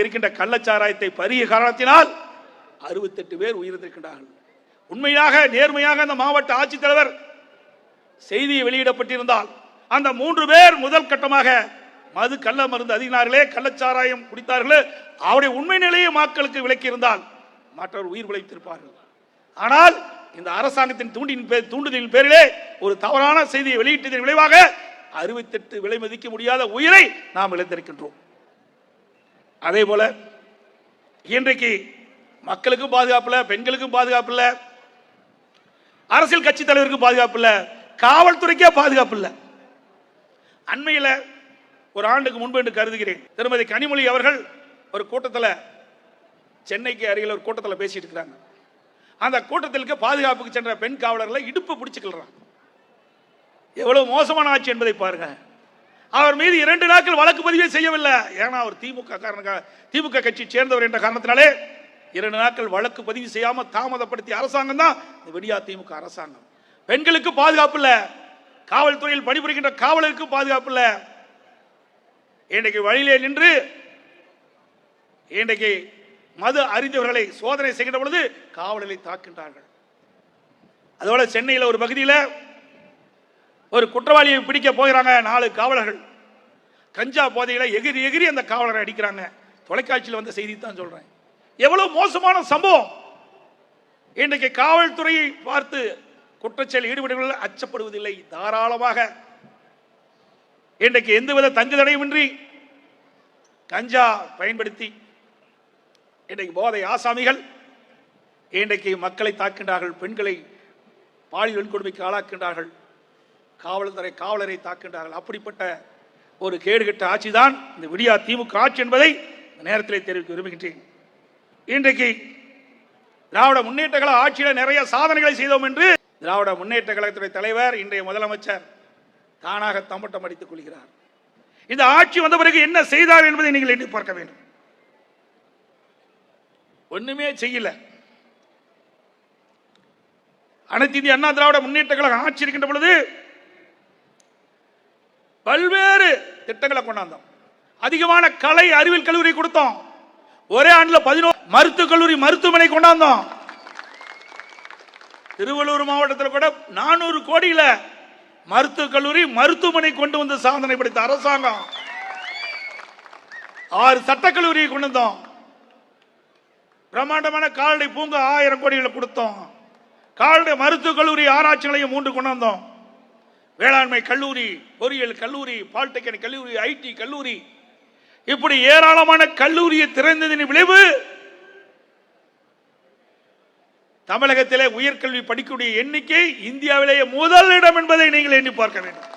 இருக்கின்ற கள்ளச்சாராயத்தை பரிய காரணத்தினால் அறுபத்தெட்டு பேர் உயிரிழந்திருக்கின்றார்கள். உண்மையாக நேர்மையாக அந்த மாவட்ட ஆட்சித்தலைவர் செய்தி வெளியிடப்பட்டிருந்தால் அந்த மூன்று பேர் முதல் கட்டமாக மது கள்ள மருந்து அதிகினார்களே கள்ளச்சாராயம் குடித்தார்களே அவருடைய உண்மை நிலையை மக்களுக்கு விளக்கி இருந்தால் மற்றவர் உயிர் விளைத்திருப்பார்கள் ஆனால் இந்த அரசாங்கத்தின் தூண்டின் பேர் தூண்டுதலின் பேரிலே ஒரு தவறான செய்தியை வெளியிட்டதன் விளைவாக அறுபத்தெட்டு விலை மதிக்க முடியாத உயிரை நாம் இழந்திருக்கின்றோம். அதே போல இன்றைக்கு மக்களுக்கும் பாதுகாப்பு இல்லை பெண்களுக்கும் பாதுகாப்பு இல்லை அரசியல் கட்சி தலைவருக்கும் பாதுகாப்பு இல்லை காவல்துறைக்கே பாதுகாப்பு இல்லை. அண்மையில் ஒரு ஆண்டுக்கு முன்பு என்று கருதுகிறேன். திருமதி கனிமொழி அவர்கள் ஒரு கூட்டத்தில் சென்னைக்கு அருகில் ஒரு கூட்டத்தில் பேசிட்டு இருக்கிறாங்க. அந்த கூட்டத்திற்கு பாதுகாப்புக்கு சென்ற பெண் காவலர்களை இடுப்பு பிடிச்சுக்கிறாங்க எவ்வளவு மோசமான ஆட்சி என்பதை பாருங்கள் அவர் மீது இரண்டு நாட்கள் வழக்கு பதிவே செய்யவில்லை. ஏன்னா அவர் திமுக காரணக்கா திமுக கட்சி சேர்ந்தவர் என்ற காரணத்தினாலே இரண்டு நாட்கள் வழக்கு பதிவு செய்யாம தாமதப்படுத்திய அரசாங்கம் தான் இந்த விடியா திமுக அரசாங்கம். பெண்களுக்கு பாதுகாப்பு இல்ல. காவல்துறையில் பணிபுரிகின்ற காவலருக்கு பாதுகாப்பு இல்ல. இன்றைக்கு வழியிலே நின்று இன்றைக்கு மது அறிந்தவர்களை சோதனை செய்கின்ற பொழுது காவலரை தாக்கின்றார்கள் அதோட சென்னையில் ஒரு பகுதியில் ஒரு குற்றவாளியை பிடிக்க போகிறாங்க நாலு காவலர்கள். கஞ்சா போதையில் எகிரி எகிரி அந்த காவலரை அடிக்கிறாங்க. தொலைக்காட்சியில் வந்த செய்தி தான் சொல்றேன். எவ்வளவு மோசமான சம்பவம். இன்றைக்கு காவல்துறையை பார்த்து குற்றச்செயல் ஈடுபடுவதில் அச்சப்படுவதில்லை தாராளமாக. இன்றைக்கு எந்தவித தங்கு தடையுமின்றி கஞ்சா பயன்படுத்தி இன்றைக்கு போதை ஆசாமிகள் இன்றைக்கு மக்களை தாக்கின்றார்கள் பெண்களை பாலியல் வன்கொடுமைக்கு ஆளாக்கின்றார்கள் காவல்துறை காவலரை தாக்கின்றார்கள் அப்படிப்பட்ட ஒரு கேடுகட்ட ஆட்சி தான் இந்த விடியா திமுக ஆட்சி என்பதை இந்த நேரத்தில் தெரிவிக்க விரும்புகின்றேன். இன்றைக்கு திராவிட முன்னேற்ற கழக ஆட்சியில் நிறைய சாதனைகளை செய்தோம் என்று திராவிட முன்னேற்ற கழகத்துடைய தலைவர் இன்றைய முதலமைச்சர் தானாக தம்பட்டம் அடித்துக் கொள்கிறார். இந்த ஆட்சி வந்த பிறகு என்ன செய்தார் என்பதை நீங்கள் எண்ணி பார்க்க வேண்டும். ஒண்ணுமே செய்யல. அனைத்து இந்திய அண்ணா திராவிட முன்னேற்ற கழகம் ஆட்சி இருக்கின்ற பொழுது பல்வேறு திட்டங்களை கொண்டாந்தோம். அதிகமான கலை அறிவியல் கல்லூரி கொடுத்தோம். ஒரே ஆண்டில் பதினோரு மருத்துவக் கல்லூரி மருத்துவமனை கொண்டாந்தோம். திருவள்ளூர் மாவட்டத்தில் கூட நானூறு கோடியில் மருத்துவக் கல்லூரி மருத்துவமனை கொண்டு வந்து சாதனை படித்த அரசாங்கம். ஆறு சட்டக்கல்லூரியை கொண்டு வந்தோம். பிரம்மாண்டமான கால்நடை பூங்கா ஆயிரம் கோடிகளை கொடுத்தோம். கால்நடை மருத்துவக் கல்லூரி ஆராய்ச்சி நிலையம் மூன்று கொண்டு வந்தோம். வேளாண்மை கல்லூரி பொறியியல் கல்லூரி பாலிடெக்னிக் கல்லூரி ஐடி கல்லூரி. இப்படி ஏராளமான கல்லூரியை திறந்ததின் விளைவு தமிழகத்திலே உயர்கல்வி படிக்கக்கூடிய எண்ணிக்கை இந்தியாவிலேயே முதல் இடம் என்பதை நீங்கள் எண்ணி பார்க்க வேண்டும்.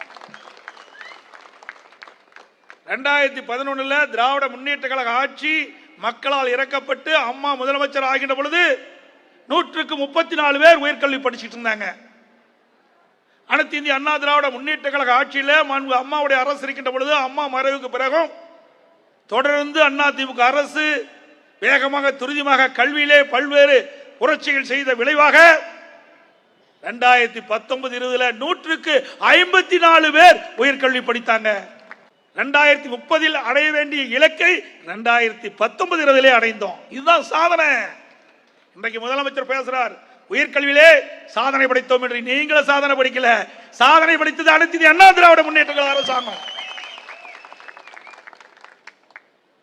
ரெண்டாயிரத்தி பதினொன்னுல திராவிட முன்னேற்ற கழக ஆட்சி மக்களால் இறக்கப்பட்டு அம்மா முதலமைச்சர் ஆகின்ற பொழுது நூற்றுக்கு முப்பத்தி நாலு பேர் உயர்கல்வி படிச்சுட்டு இருந்தாங்க. அனைத்து இந்திய அண்ணா திராவிட முன்னேற்ற கழக ஆட்சியில் மாண்பு அம்மாவுடைய அரசு இருக்கின்ற பொழுது அம்மா மறைவுக்கு பிறகும் தொடர்ந்து அண்ணா திமுக அரசு வேகமாக துரிதமாக கல்வியிலே பல்வேறு புரட்சிகள் செய்த விளைவாக ரெண்டாயிரத்தி பத்தொன்பது இருபதுல நூற்றுக்கு ஐம்பத்தி நாலு பேர் உயர்கல்வி படித்தாங்க. ரெண்டாயிரத்தி முப்பதில் அடைய வேண்டிய இலக்கை ரெண்டாயிரத்தி பத்தொன்பது இருபதிலே அடைந்தோம். இதுதான் சாதனை. இன்றைக்கு முதலமைச்சர் பேசுறார் உயர்கல்வியிலே சாதனை படைத்தோம் என்று நீங்களும் சாதனை படிக்கல. சாதனை படித்தது அடுத்தது அண்ணா திராவிட முன்னேற்ற அரசாங்கம்.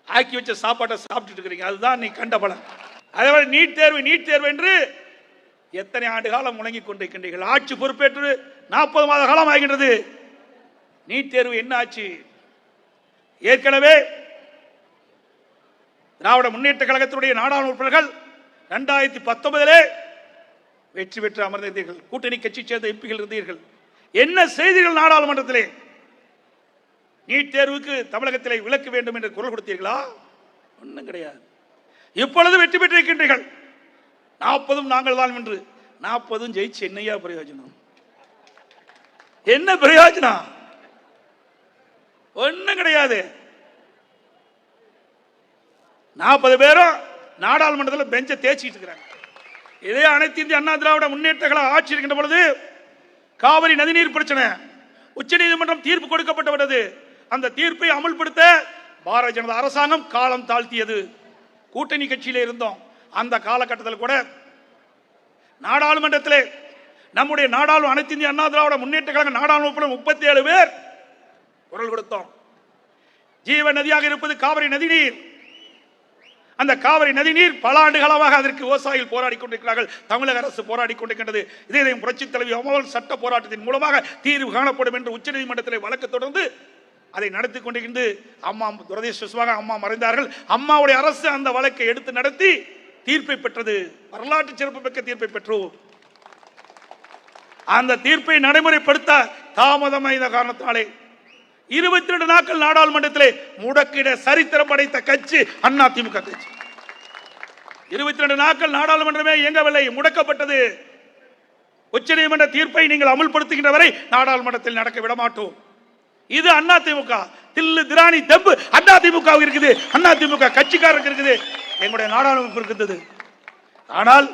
ஆக்கி வச்ச சாப்பாட்டை சாப்பிட்டுட்டு இருக்கிறீங்க. அதுதான் நீ கண்ட பலன். அதே மாதிரி நீட் தேர்வு நீட் தேர்வு என்று எத்தனை ஆண்டு காலம் முழங்கி கொண்டிருக்கின்றீர்கள்? ஆட்சி பொறுப்பேற்று நாற்பது மாத காலம் ஆகின்றது. நீட் தேர்வு என்ன ஆச்சு? ஏற்கனவே திராவிட முன்னேற்ற கழகத்தினுடைய நாடாளுமன்ற உறுப்பினர்கள் ரெண்டாயிரத்தி பத்தொன்பதிலே வெற்றி பெற்று அமர்ந்திருந்தீர்கள். கூட்டணி கட்சி சேர்ந்த எம்பிகள் இருந்தீர்கள். என்ன செய்தீர்கள் நாடாளுமன்றத்திலே? நீட் தேர்வுக்கு தமிழகத்திலே விலக்கு வேண்டும் என்று குரல் கொடுத்தீர்களா? ஒன்றும் கிடையாது. இப்பொழுது வெற்றி பெற்றிருக்கின்றீர்கள். நாற்பதும் நாங்கள் தான் என்று. நாற்பதும் ஜெயிச்சு என்னையா பிரயோஜனம்? என்ன பிரயோஜனம்? ஒன்றும் கிடையாது. நாற்பது பேரும் நாடாளுமன்றத்தில் பெஞ்சை தேய்ச்சிட்டு இருக்கிறாங்க. இதே அனைத்து இந்திய அண்ணா திராவிட முன்னேற்றங்களை ஆட்சி இருக்கின்ற பொழுது காவிரி நதிநீர் பிரச்சனை உச்சநீதிமன்றம் தீர்ப்பு கொடுக்கப்பட்டு விட்டது. அந்த தீர்ப்பை அமல்படுத்த பாரதிய ஜனதா அரசாங்கம் காலம் தாழ்த்தியது. கூட்டணி கட்சியில் இருந்தோம். அந்த காலகட்டத்தில் கூட நாடாளுமன்றத்தில் நம்முடைய நாடாளு அனைத்து இந்திய அண்ணா திராவிட முன்னேற்ற கழக நாடாளுமன்ற முப்பத்தி ஏழு பேர் குரல் கொடுத்தோம். ஜீவ நதியாக இருப்பது காவிரி நதிநீர். அந்த காவிரி நதிநீர் பல ஆண்டு காலமாக அதற்கு விவசாயிகள் போராடி கொண்டிருக்கிறார்கள். தமிழக அரசு போராடி கொண்டிருக்கின்றது. இதே புரட்சி தலைவி அமல் சட்ட போராட்டத்தின் மூலமாக தீர்வு காணப்படும் என்று உச்சநீதிமன்றத்தில் வழக்கு தொடர்ந்து அதை நடத்தி கொண்டிருந்து அம்மா துரதிருஷ்டமாக அம்மா மறைந்தார்கள். அம்மாவுடைய அரசு அந்த வழக்கை எடுத்து நடத்தி தீர்ப்பை பெற்றது. வரலாற்று சிறப்புமிக்க தீர்ப்பை பெற்றோம் அந்த தீர்ப்பை நடைமுறைப்படுத்த தாமதமான காரணத்தினாலே இருபத்தி ரெண்டு நாட்கள் நாடாளுமன்றத்திலே முடக்கிட சரித்திரம் படைத்த கட்சி அண்ணா திமுக கட்சி. இருபத்தி ரெண்டு நாட்கள் நாடாளுமன்றமே இயங்கவில்லை முடக்கப்பட்டது. உச்ச நீதிமன்ற தீர்ப்பை நீங்கள் அமுல்படுத்துகின்ற வரை நாடாளுமன்றத்தில் நடக்க விட மாட்டோம் இது அண்ணா திமுக தில்லு திராணி தெம்பு அண்ணா திமுக இருக்குது. அண்ணா திமுக கட்சிக்காரருக்கு இருக்குது. எங்களுடைய நாடாளுமன்றம் இருக்குது ஆனால்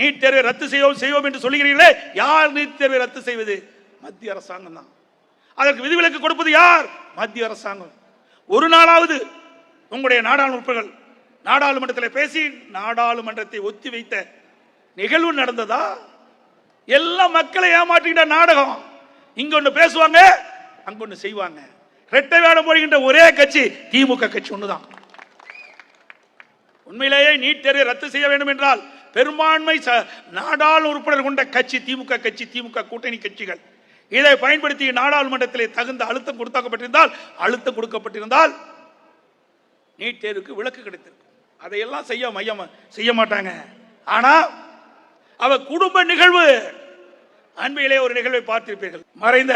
நீட் தேர்வை ரத்து செய்வோம் செய்வோம் என்று சொல்லுகிறீர்களே யார் நீட் தேர்வை ரத்து செய்வது? மத்திய அரசாங்கம் தான். அதற்கு விதிவிலக்கு கொடுப்பது யார்? மத்திய அரசாங்கம். ஒரு நாளாவது உங்களுடைய நாடாளுமன்றங்கள் நாடாளுமன்றத்தில் பேசி நாடாளுமன்றத்தை ஒத்தி வைத்த நிகழ்வு நடந்ததா? எல்லா மக்களை ஏமாற்றுகின்ற நாடகம். இங்க ஒன்று பேசுவாங்க அங்க ஒன்று செய்வாங்க. ரெட்டை வேடம் போடுகின்ற ஒரே கட்சி திமுக கட்சி ஒண்ணுதான். உண்மையிலேயே நீட் தேர்வை ரத்து செய்ய வேண்டும் என்றால் பெரும்பான்மை ச- நாடாளு உறுப்பினர் கொண்ட கட்சி திமுக கட்சி திமுக கூட்டணி கட்சிகள். இதை பயன்படுத்தி நாடாளுமன்றத்தில் தகுந்த அழுத்தம் கொடுத்தாக்கப்பட்டிருந்தால் அழுத்தம் கொடுக்கப்பட்டிருந்தால் நீட் தேர்வுக்கு விளக்கு கிடைத்திருக்கும். அதையெல்லாம் செய்ய மையம் செய்ய மாட்டாங்க. ஆனா அவ குடும்ப நிகழ்வு அன்பிலே ஒரு நிகழ்வை பார்த்திருப்பீர்கள். மறைந்த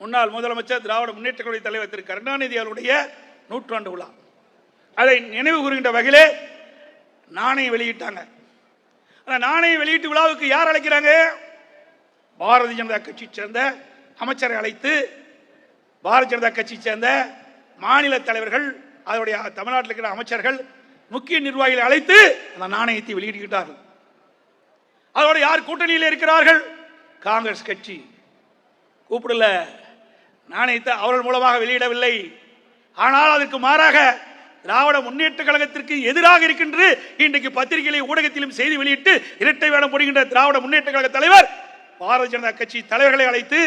முன்னாள் முதலமைச்சர் திராவிட முன்னேற்ற கழக தலைவர் திரு. கருணாநிதி அவருடைய நூற்றாண்டு விழா. அதை நினைவு கூறுகின்ற வகையிலே நாணயம் வெளியிட்டாங்க. அந்த நாணயம் வெளியீட்டு விழாவுக்கு யார் அழைக்கிறாங்க? பாரதிய ஜனதா கட்சியை சேர்ந்த அமைச்சரை அழைத்து பாரதிய ஜனதா கட்சியை சேர்ந்த மாநில தலைவர்கள் அதனுடைய தமிழ்நாட்டில் இருக்கிற அமைச்சர்கள் முக்கிய நிர்வாகிகளை அழைத்து அந்த நாணயத்தை வெளியிடுகிறார்கள் அதோட யார் கூட்டணியில் இருக்கிறார்கள்? காங்கிரஸ் கட்சி. கூப்பிடல. நாணயத்தை அவர்கள் மூலமாக வெளியிடவில்லை. ஆனால் அதற்கு மாறாக திராவிட முன்னேற்ற கழகத்திற்கு எதிராக இருக்கின்ற இன்றைக்கு பத்திரிகையிலும் ஊடகத்திலும் செய்தி வெளியிட்டு இரட்டை வேடம் போடுகின்ற திராவிட முன்னேற்ற கழக தலைவர் பாரதிய ஜனதா கட்சி தலைவர்களை அழைத்து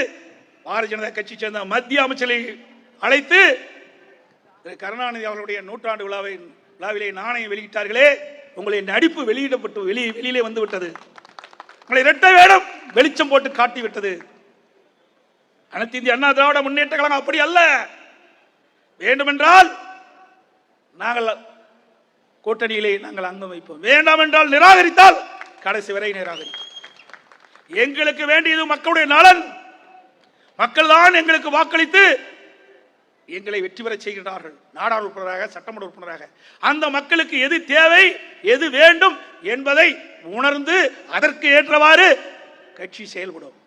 பாரதிய ஜனதா கட்சி சேர்ந்த மத்திய அமைச்சரை அழைத்து திரு கருணாநிதி அவர்களுடைய நூற்றாண்டு விழாவை விழாவிலே நாணயம் வெளியிட்டார்களே. உங்களுடைய நடிப்பு வெளியிடப்பட்டு வெளி வெளியிலே வந்து விட்டது உங்களை இரட்டை வேடம் வெளிச்சம் போட்டு காட்டி விட்டது அனைத்து இந்திய அண்ணா திராவிட முன்னேற்ற கழகம் அப்படி அல்ல. வேண்டுமென்றால் நாங்கள் கூட்டணியிலே நாங்கள் அங்கம் வைப்போம். வேண்டாம் என்றால் நிராகரித்தால் கடைசி வரை நிராகரிப்போம். எங்களுக்கு வேண்டியது மக்களுடைய நலன். மக்கள் தான் எங்களுக்கு வாக்களித்து எங்களை வெற்றி பெறச் செய்கிறார்கள் நாடாளு உறுப்பினராக சட்டமன்ற உறுப்பினராக. அந்த மக்களுக்கு எது தேவை எது வேண்டும் என்பதை உணர்ந்து அதற்கு ஏற்றவாறு கட்சி செயல்படும்.